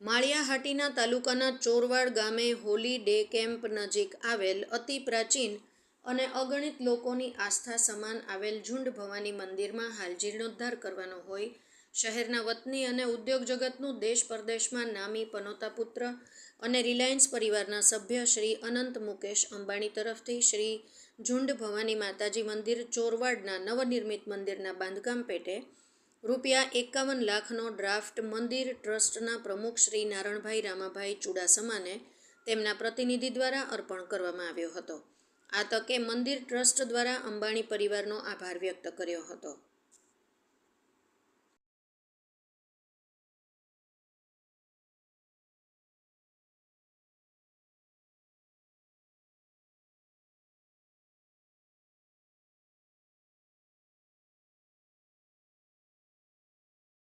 નલિયાહાટીના તાલુકાના ચોરવાડ ગામે Holi day camp નજીક આવેલ અતિ પ્રાચીન અને અગણિત લોકોની આસ્થા સમાન આવેલ ઝુંડ ભવાની મંદિરમાં હાલ જીર્ણોદ્ધાર કરવાનો હોય. શહેરના વતની અને ઉદ્યોગ જગતનું દેશ પરદેશમાં નામી પનોતા પુત્ર અને રિલાયન્સ પરિવારના સભ્ય શ્રી અનંત મુકેશ અંબાણી તરફથી શ્રી ઝુંડ ભવાની માતાજી મંદિર ચોરવાડના નવનિર્મિત મંદિરના બાંધકામ પેટે રૂપિયા એકાવન લાખનો ડ્રાફ્ટ મંદિર ટ્રસ્ટના પ્રમુખ શ્રી નારણભાઈ રામાભાઈ ચુડાસમાને તેમના પ્રતિનિધિ દ્વારા અર્પણ કરવામાં આવ્યો હતો. આ તકે મંદિર ટ્રસ્ટ દ્વારા અંબાણી પરિવારનો આભાર વ્યક્ત કર્યો હતો.